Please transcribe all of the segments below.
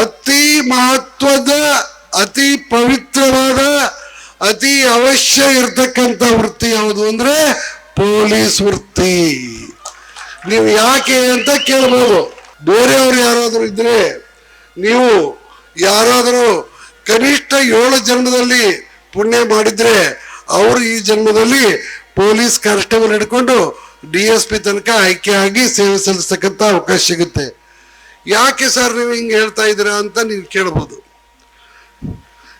ಅತಿ ಮಹತ್ವದ, ಅತಿ ಪವಿತ್ರವಾದ, ಅತಿ ಅವಶ್ಯ ಇರ್ತಕ್ಕಂಥ ವೃತ್ತಿ ಯಾವುದು ಅಂದ್ರೆ ಪೊಲೀಸ್ ವೃತ್ತಿ. ನೀವು ಯಾಕೆ ಅಂತ ಕೇಳ್ಬೋದು. ಬೇರೆಯವರು ಯಾರಾದರೂ ಇದ್ರೆ ನೀವು ಯಾರಾದರೂ ಕನಿಷ್ಠ ಏಳು ಜನ್ಮದಲ್ಲಿ ಪುಣ್ಯ ಮಾಡಿದ್ರೆ ಅವರು ಈ ಜನ್ಮದಲ್ಲಿ ಪೊಲೀಸ್ ಕಾನ್ಸ್ಟೇಬಲ್ ಹಿಡ್ಕೊಂಡು ಡಿ ಎಸ್ ಪಿ ತನಕ ಆಯ್ಕೆ ಆಗಿ ಸೇವೆ ಸಲ್ಲಿಸ್ತಕ್ಕಂಥ ಅವಕಾಶ ಸಿಗುತ್ತೆ. ಯಾಕೆ ಸರ್ ನೀವು ಹಿಂಗೆ ಹೇಳ್ತಾ ಇದ್ದೀರಾ ಅಂತ ನೀವು ಕೇಳ್ಬೋದು.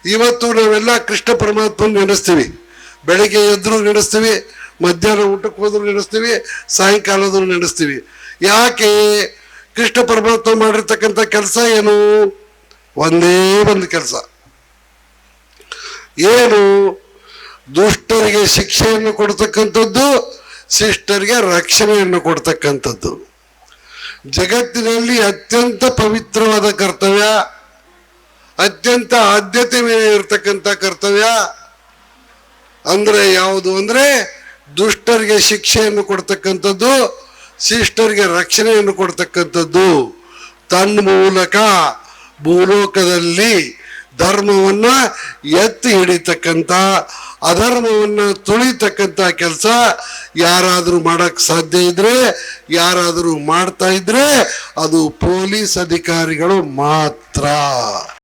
ಇವತ್ತು ನಾವೆಲ್ಲ ಕೃಷ್ಣ ಪರಮಾತ್ಮ ನೆನೆಸ್ತೀವಿ. ಬೆಳಿಗ್ಗೆ ಎದ್ರು ನೆನೆಸ್ತೀವಿ, ಮಧ್ಯಾಹ್ನ ಊಟಕ್ಕೆ ಹೋದ್ರು ನೆನೆಸ್ತೀವಿ ಸಾಯಂಕಾಲದ್ರು ನೆನೆಸ್ತೀವಿ. ಯಾಕೆ ಕೃಷ್ಣ ಪರಮಾತ್ಮ ಮಾಡಿರ್ತಕ್ಕಂಥ ಕೆಲಸ ಏನು? ಒಂದೇ ಒಂದು ಕೆಲಸ. ಏನು? ದುಷ್ಟರಿಗೆ ಶಿಕ್ಷೆಯನ್ನು ಕೊಡ್ತಕ್ಕಂಥದ್ದು, ಶಿಷ್ಟರಿಗೆ ರಕ್ಷಣೆಯನ್ನು ಕೊಡ್ತಕ್ಕಂಥದ್ದು. ಜಗತ್ತಿನಲ್ಲಿ ಅತ್ಯಂತ ಪವಿತ್ರವಾದ ಕರ್ತವ್ಯ, ಅತ್ಯಂತ ಆದ್ಯತೆ ಮೇಲೆ ಇರತಕ್ಕಂಥ ಕರ್ತವ್ಯ ಅಂದ್ರೆ ಯಾವುದು ಅಂದ್ರೆ ದುಷ್ಟರಿಗೆ ಶಿಕ್ಷೆಯನ್ನು ಕೊಡ್ತಕ್ಕಂಥದ್ದು, ಶಿಷ್ಟರಿಗೆ ರಕ್ಷಣೆಯನ್ನು ಕೊಡ್ತಕ್ಕಂಥದ್ದು. ತನ್ನ ಮೂಲಕ ಭೂಲೋಕದಲ್ಲಿ ಧರ್ಮವನ್ನ ಎತ್ತಿ ಹಿಡಿತಕ್ಕಂಥ ಅಧರ್ಮವನ್ನ ತುಳಿತಕ್ಕಂಥ ಕೆಲಸ ಯಾರಾದರೂ ಮಾಡಕ್ ಸಾಧ್ಯ ಇದ್ರೆ ಯಾರಾದರೂ ಮಾಡ್ತಾ ಇದ್ರೆ ಅದು ಪೊಲೀಸ್ ಅಧಿಕಾರಿಗಳು ಮಾತ್ರ.